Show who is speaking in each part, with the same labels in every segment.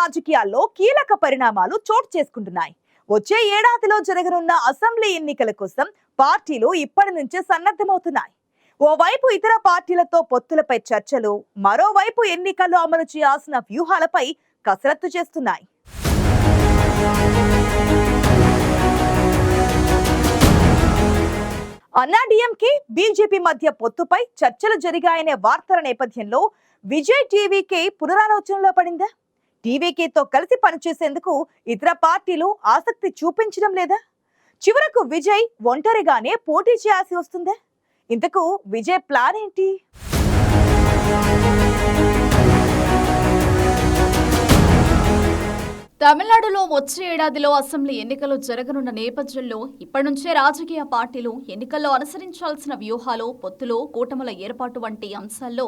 Speaker 1: రాజకీయాల్లో కీలక పరిణామాలు చోటు చేసుకుంటున్నాయి. వచ్చే ఏడాదిలో జరగనున్న అసెంబ్లీ ఎన్నికల కోసం పార్టీలు ఇప్పటి నుంచే సన్నద్ధమవుతున్నాయి. ఓవైపు ఇతర పార్టీలతో పొత్తులపై చర్చలు మరోవైపు ఎన్నికల్లో అమలు చేయాల్సిన వ్యూహాలపై కసరత్తు చేస్తున్నాయి. అన్నాడీఎంకే బీజేపీ మధ్య పొత్తుపై చర్చలు జరిగాయనే వార్తల నేపథ్యంలో విజయ్ టీవీకే పునరాలోచనలో పడిందా? టీవీకేతో కలిసి పనిచేసేందుకు ఇతర పార్టీలు ఆసక్తి చూపించడం లేదా? చివరకు విజయ్ ఒంటరిగానే పోటీ చేయాల్సి వస్తుందా? ఇంతకు విజయ్ ప్లాన్ ఏంటి?
Speaker 2: తమిళనాడులో వచ్చే ఏడాదిలో అసెంబ్లీ ఎన్నికలు జరగనున్న నేపథ్యంలో ఇప్పటి నుంచే రాజకీయ పార్టీలు ఎన్నికల్లో అనుసరించాల్సిన వ్యూహాలు పొత్తులు కూటముల ఏర్పాటు వంటి అంశాల్లో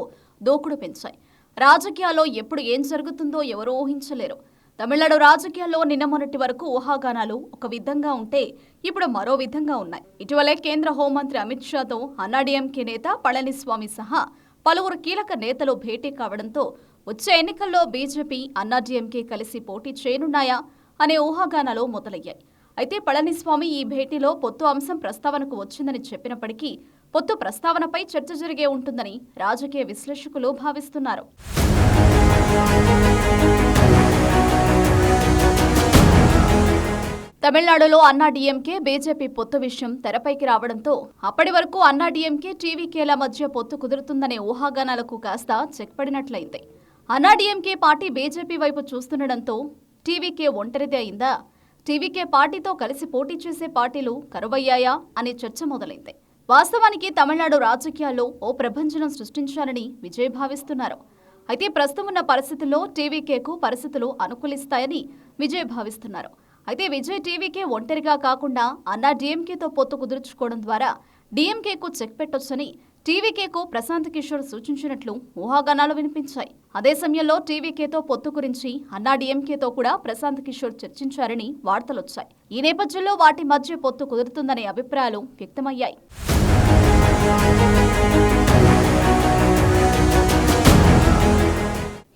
Speaker 2: దోకుడు పెంచాయి. రాజకీయాల్లో ఎప్పుడు ఏం జరుగుతుందో ఎవరూ ఊహించలేరు. తమిళనాడు రాజకీయాల్లో నిన్న మొన్నటి వరకు ఊహాగానాలు ఒక విధంగా ఉంటే ఇప్పుడు మరో విధంగా ఉన్నాయి. ఇటీవలే కేంద్ర హోంమంత్రి అమిత్ షాతో అన్నాడీఎంకే నేత పళనిస్వామి సహా పలువురు కీలక నేతలు భేటీ కావడంతో వచ్చే ఎన్నికల్లో బీజేపీ అన్నాడీఎంకే కలిసి పోటీ చేయనున్నాయా అనే ఊహాగానాలు మొదలయ్యాయి. అయితే పళనిస్వామి ఈ భేటీలో పొత్తు అంశం ప్రస్తావనకు వచ్చిందని చెప్పినప్పటికీ పొత్తు ప్రస్తావనపై చర్చ జరిగే ఉంటుందని రాజకీయ విశ్లేషకులు భావిస్తున్నారు. తమిళనాడులో అన్నాడీఎంకే బీజేపీ పొత్తు విషయం తెరపైకి రావడంతో అప్పటి వరకు అన్నాడీఎంకే టీవీకేల మధ్య పొత్తు కుదురుతుందనే ఊహాగానాలకు కాస్త చెక్ పడినట్లయింది. అన్నాడీఎంకే పార్టీ బీజేపీ వైపు చూస్తుండడంతో టీవీకే ఒంటరిదే అయిందా? టీవీకే పార్టీతో కలిసి పోటీ చేసే పార్టీలు కరువయ్యాయా అనే చర్చ మొదలైంది. వాస్తవానికి తమిళనాడు రాజకీయాల్లో ఓ ప్రభంజనం సృష్టించాలని విజయ్ భావిస్తున్నారు. అయితే ప్రస్తుతం ఉన్న పరిస్థితుల్లో టీవీకేకు పరిస్థితులు అనుకూలిస్తాయని విజయ్ భావిస్తున్నారు. అయితే విజయ్ టీవీకే ఒంటరిగా కాకుండా అన్నా డీఎంకేతో పొత్తు కుదుర్చుకోవడం ద్వారా డీఎంకేకు చెక్ పెట్టొచ్చని టీవీకేకు ప్రశాంత్ కిషోర్ సూచించినట్లు ఊహాగానాలు వినిపించాయి. అదే సమయంలో టీవీకేతో పొత్తు గురించి అన్నా డీఎంకేతో కూడా ప్రశాంత్ కిషోర్ చర్చించారని వార్తలొచ్చాయి. ఈ నేపథ్యంలో వాటి మధ్య పొత్తు కుదురుతుందనే అభిప్రాయాలు వ్యక్తమయ్యాయి.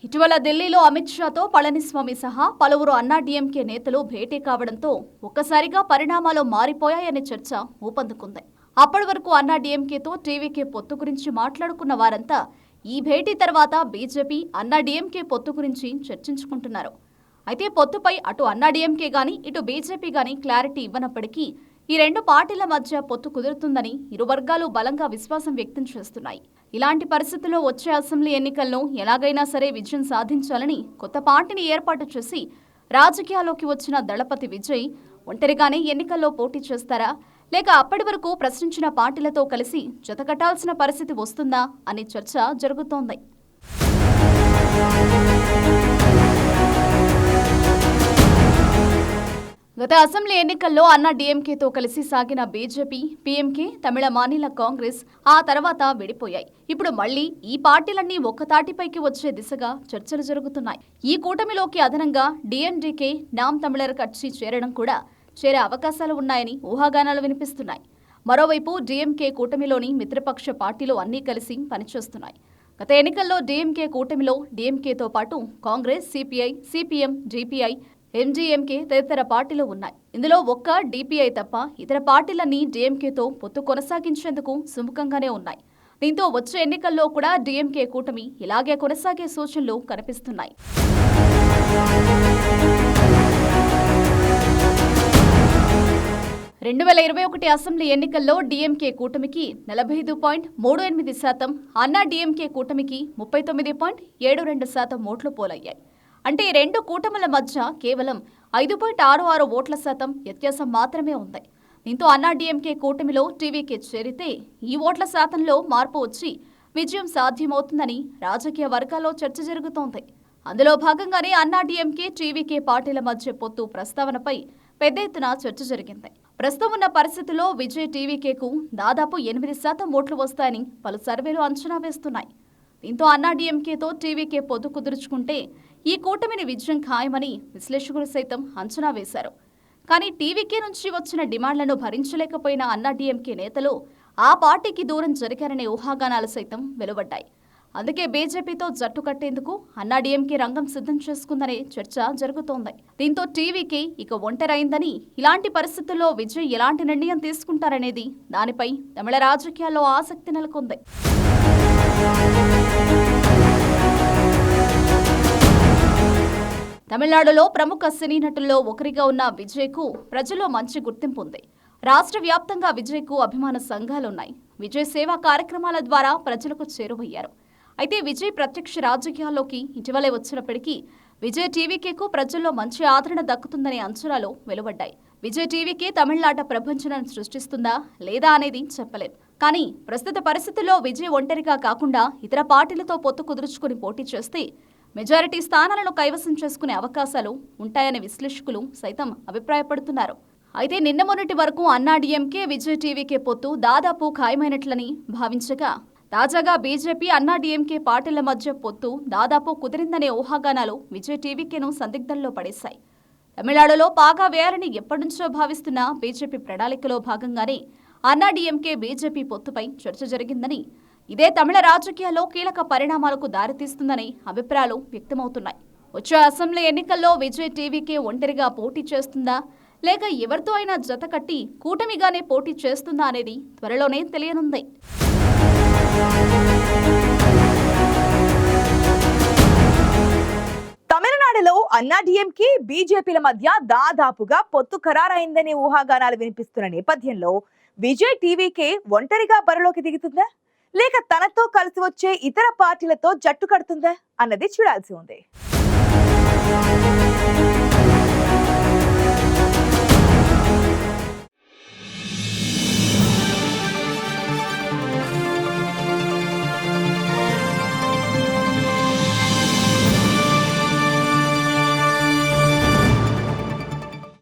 Speaker 2: ఇటీవల ఢిల్లీలో అమిత్ షాతో పళనిస్వామి సహా పలువురు అన్నా డీఎంకే నేతలు భేటీ కావడంతో ఒక్కసారిగా పరిణామాలు మారిపోయాయనే చర్చ ఊపందుకుంది. అప్పటి వరకు అన్నా డీఎంకేతో టీవీకే పొత్తు గురించి మాట్లాడుకున్న వారంతా ఈ భేటీ తర్వాత బీజేపీ అన్నా డీఎంకే పొత్తు గురించి చర్చించుకుంటున్నారు. అయితే పొత్తుపై అటు అన్నా డీఎంకే గాని ఇటు బీజేపీ గాని క్లారిటీ ఇవ్వనప్పటికీ ఈ రెండు పార్టీల మధ్య పొత్తు కుదురుతుందని ఇరు వర్గాలు బలంగా విశ్వాసం వ్యక్తం చేస్తున్నాయి. ఇలాంటి పరిస్థితుల్లో వచ్చే అసెంబ్లీ ఎన్నికల్లో ఎలాగైనా సరే విజయం సాధించాలని కొత్త పార్టీని ఏర్పాటు చేసి రాజకీయాల్లోకి వచ్చిన దళపతి విజయ్ ఒంటరిగానే ఎన్నికల్లో పోటీ చేస్తారా? లేక అప్పటి వరకు ప్రశ్నించిన పార్టీలతో కలిసి జతకట్టాల్సిన పరిస్థితి వస్తుందా అనే చర్చ జరుగుతోంది. గత అసెంబ్లీ ఎన్నికల్లో అన్నా డీఎంకేతో కలిసి సాగిన బీజేపీ పీఎంకే తమిళ మానిల కాంగ్రెస్ ఆ తర్వాత విడిపోయాయి. ఇప్పుడు మళ్ళీ ఈ పార్టీలన్నీ ఒక్కతాటిపైకి వచ్చే దిశగా చర్చలు జరుగుతున్నాయి. ఈ కూటమిలోకి అదనంగా డిఎండికే నామ్ తమిళర్ కక్షి చేరడం కూడా చేరే అవకాశాలు ఉన్నాయని ఊహాగానాలు వినిపిస్తున్నాయి. మరోవైపు డీఎంకే కూటమిలోని మిత్రపక్ష పార్టీలు అన్నీ కలిసి పనిచేస్తున్నాయి. గత ఎన్నికల్లో డీఎంకే కూటమిలో డీఎంకేతో పాటు Congress CPI CPM DPI MGMK తదితర పార్టీలు ఉన్నాయి. ఇందులో ఒక్క డిపిఐ తప్ప ఇతర పార్టీలన్నీ డీఎంకేతో పొత్తు కొనసాగించేందుకు సుముఖంగానే ఉన్నాయి. దీంతో వచ్చే ఎన్నికల్లో కూడా డీఎంకే కూటమి ఇలాగే కొనసాగే సూచనలు కనిపిస్తున్నాయి. రెండు వేల ఇరవై ఒకటి అసెంబ్లీ ఎన్నికల్లో డిఎంకే కూటమికి నలభై ఐదు పాయింట్ మూడు ఎనిమిది శాతం అన్నా డీఎంకే కూటమికి ముప్పై తొమ్మిది పాయింట్ ఏడు రెండు శాతం ఓట్లు పోలయ్యాయి. అంటే ఈ రెండు కూటముల మధ్య కేవలం ఐదు పాయింట్ ఆరు ఆరు ఓట్ల శాతం వ్యత్యాసం మాత్రమే ఉంది. దీంతో అన్నా డిఎంకే కూటమిలో టీవీకే చేరితే ఈ ఓట్ల శాతంలో మార్పు వచ్చి విజయం సాధ్యమవుతుందని రాజకీయ వర్గాల్లో చర్చ జరుగుతోంది. అందులో భాగంగానే అన్నా డీఎంకే టీవీకే పార్టీల మధ్య పొత్తు ప్రస్తావనపై పెద్ద ఎత్తున చర్చ జరిగింది. ప్రస్తుతం ఉన్న పరిస్థితుల్లో విజయ్ టీవీకేకు దాదాపు ఎనిమిది శాతం ఓట్లు వస్తాయని పలు సర్వేలు అంచనా వేస్తున్నాయి. దీంతో అన్నా డీఎంకేతో టీవీకే పొత్తు కుదుర్చుకుంటే ఈ కూటమిని విజయం ఖాయమని విశ్లేషకులు సైతం అంచనా వేశారు. కానీ టీవీకే నుంచి వచ్చిన డిమాండ్లను భరించలేకపోయిన అన్నాడీఎంకే నేతలు ఆ పార్టీకి దూరం జరిగారనే ఊహాగానాలు సైతం వెలువడ్డాయి. అందుకే బీజేపీతో జట్టు కట్టేందుకు అన్నాడీఎంకే రంగం సిద్ధం చేసుకుందనే చర్చ జరుగుతోంది. దీంతో టీవీకి ఇక ఒంటరైందని ఇలాంటి పరిస్థితుల్లో విజయ్ ఎలాంటి నిర్ణయం తీసుకుంటారనేది దానిపై తమిళ రాజకీయాల్లో ఆసక్తి నెలకొంది. తమిళనాడులో ప్రముఖ సినీ నటుల్లో ఒకరిగా ఉన్న విజయ్కు ప్రజల్లో మంచి గుర్తింపు ఉంది. రాష్ట్ర వ్యాప్తంగా విజయ్కు అభిమాన సంఘాలున్నాయి. విజయ్ సేవా కార్యక్రమాల ద్వారా ప్రజలకు చేరువయ్యారు. అయితే విజయ్ ప్రత్యక్ష రాజకీయాల్లోకి ఇటీవలే వచ్చినప్పటికీ విజయ్ టీవీకేకు ప్రజల్లో మంచి ఆదరణ దక్కుతుందనే అంచనాలు వెలువడ్డాయి. విజయ్ టీవీకే తమిళనాట ప్రపంచనం సృష్టిస్తుందా లేదా అనేది చెప్పలేం కానీ ప్రస్తుత పరిస్థితుల్లో విజయ్ ఒంటరిగా కాకుండా ఇతర పార్టీలతో పొత్తు కుదుర్చుకుని పోటీ చేస్తే మెజారిటీ స్థానాలను కైవసం చేసుకునే అవకాశాలు ఉంటాయని విశ్లేషకులు సైతం అభిప్రాయపడుతున్నారు. అయితే నిన్న మొన్నటి వరకు అన్నాడీఎంకే విజయ్ టీవీకే పొత్తు దాదాపు ఖాయమైనట్లని భావించగా తాజాగా బీజేపీ అన్నాడీఎంకే పార్టీల మధ్య పొత్తు దాదాపు కుదిరిందనే ఊహాగానాలు విజయ్ టీవీకేను సందిగ్ధంలో పడేశాయి. తమిళనాడులో పాగా వేయాలని ఎప్పటినుంచో భావిస్తున్న బీజేపీ ప్రణాళికలో భాగంగానే అన్నాడీఎంకే బీజేపీ పొత్తుపై చర్చ జరిగిందని ఇదే తమిళ రాజకీయాల్లో కీలక పరిణామాలకు దారితీస్తుందని అభిప్రాయాలు వ్యక్తమవుతున్నాయి. వచ్చే అసెంబ్లీ ఎన్నికల్లో విజయ్ టీవీకే ఒంటరిగా పోటీ చేస్తుందా లేక ఎవరితో అయినా జత కట్టి కూటమిగానే పోటీ చేస్తుందా అనేది త్వరలోనే తెలియనుంది.
Speaker 1: తమిళనాడులో అన్నాడీఎంకి బీజేపీల మధ్య దాదాపుగా పొత్తు ఖరారైందనే ఊహాగానాలు వినిపిస్తున్న నేపథ్యంలో విజయ్ టీవీకే ఒంటరిగా బరిలోకి దిగుతుందా? లేక తనతో కలిసి వచ్చే ఇతర పార్టీలతో జట్టు కడుతుందా? అన్నది చూడాల్సి ఉంది.